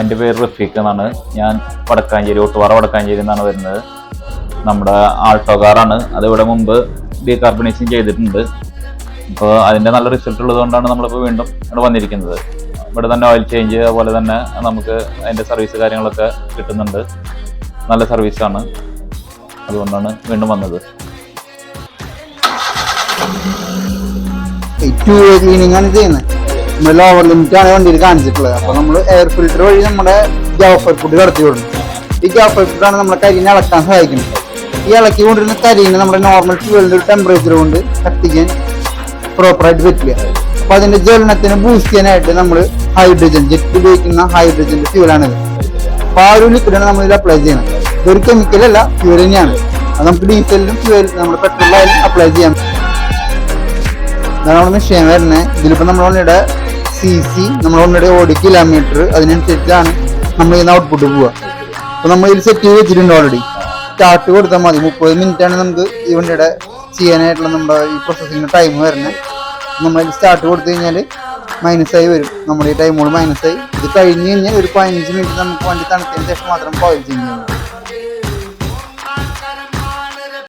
എന്റെ പേര് റഫീഖ് എന്നാണ്. ഞാൻ വടക്കാഞ്ചേരി ഒട്ടുപാറ വടക്കാഞ്ചേരി എന്നാണ് വരുന്നത്. നമ്മുടെ ആൾട്ടോ കാറാണ് അത് ഇവിടെ മുമ്പ് ഡീകാർബണൈസിങ് ചെയ്തിട്ടുണ്ട്. അപ്പോൾ അതിന്റെ നല്ല റിസൾട്ട് ഉള്ളതുകൊണ്ടാണ് നമ്മളിപ്പോൾ വീണ്ടും ഇവിടെ വന്നിരിക്കുന്നത്. ഇവിടെ തന്നെ ഓയിൽ ചേഞ്ച് അതുപോലെ തന്നെ നമുക്ക് അതിന്റെ സർവീസ് കാര്യങ്ങളൊക്കെ കിട്ടുന്നുണ്ട്. നല്ല സർവീസാണ് അതുകൊണ്ടാണ് വീണ്ടും വന്നത്. ഏറ്റവും ക്ലീനിങ് ആണ് ചെയ്യുന്നത്. നമ്മൾ ലോവർ ലിമിറ്റ് ആണ് വണ്ടിയിൽ കാണിച്ചിട്ടുള്ളത്. അപ്പൊ നമ്മൾ എയർ ഫിൽറ്റർ വഴി നമ്മുടെ ജാഫർ ഫുഡ് കടത്തി വിടുന്നു. ഈ ജാഫർ ഫുഡ് ആണ് നമ്മുടെ കരിനെ ഇളക്കാൻ സഹായിക്കുന്നത്. ഈ ഇളക്കി കൊണ്ടിരുന്ന കരിനെ നമ്മുടെ നോർമൽ ഫ്യൂവലിന്റെ ഒരു ടെമ്പറേച്ചർ കൊണ്ട് കത്തിക്കാൻ പ്രോപ്പറായിട്ട് പറ്റില്ല. അപ്പൊ അതിന്റെ ജ്വലനത്തിന് ബൂസ്റ്റ് ചെയ്യാനായിട്ട് നമ്മൾ ഹൈഡ്രജൻ ജെറ്റ് ഉപയോഗിക്കുന്ന ഹൈഡ്രജന്റെ ഫ്യൂലാണിത് അപ്പൊ ആ ഒരു ലിക്വിഡാണ് നമ്മൾ ഇതിൽ അപ്ലൈ ചെയ്യുന്നത്. ഇതൊരു കെമിക്കലല്ല ഫ്യൂൽ തന്നെയാണ്. അത് നമുക്ക് ഡീസലിലും ഫ്യൂൽ നമ്മുടെ പെട്രോളിലായാലും അപ്ലൈ ചെയ്യാം. നമ്മുടെ മെഷീൻ വരുന്നത് ഇതിലിപ്പോൾ നമ്മൾ വണ്ടിയുടെ സി സി നമ്മൾ വണ്ടിയുടെ ഓടി കിലോമീറ്റർ അതിനനുസരിച്ചാണ് നമ്മൾ ഇതിന് ഔട്ട്പുട്ട് പോവുക. അപ്പോൾ നമ്മൾ ഇതിൽ സെറ്റ് ചെയ്ത് വെച്ചിട്ടുണ്ട് ഓൾറെഡി സ്റ്റാർട്ട് കൊടുത്താൽ മതി. മുപ്പത് മിനിറ്റ് ആണ് നമുക്ക് ഈ വണ്ടിയുടെ ചെയ്യാനായിട്ടുള്ള നമ്മുടെ ഈ പ്രോസസ്സിങ്ങിന് ടൈം വരുന്നത് നമ്മൾ സ്റ്റാർട്ട് കൊടുത്തു കഴിഞ്ഞാൽ മൈനസ് ആയി വരും. നമ്മുടെ ഈ ടൈമോട് മൈനസ് ആയി. ഇത് കഴിഞ്ഞ് കഴിഞ്ഞാൽ ഒരു പതിനഞ്ച് മിനിറ്റ് നമുക്ക് വണ്ടി തണുത്തതിന് ശേഷം മാത്രം കോയിൽ ചെയ്യാൻ